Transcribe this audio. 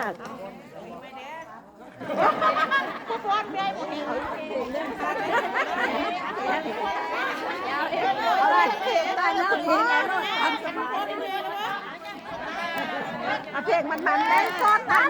ากผู้ฟ้อนได้หมดเลยอะไรตายแล้เพลงอะไรเพลงมันมันได้ซอนตัง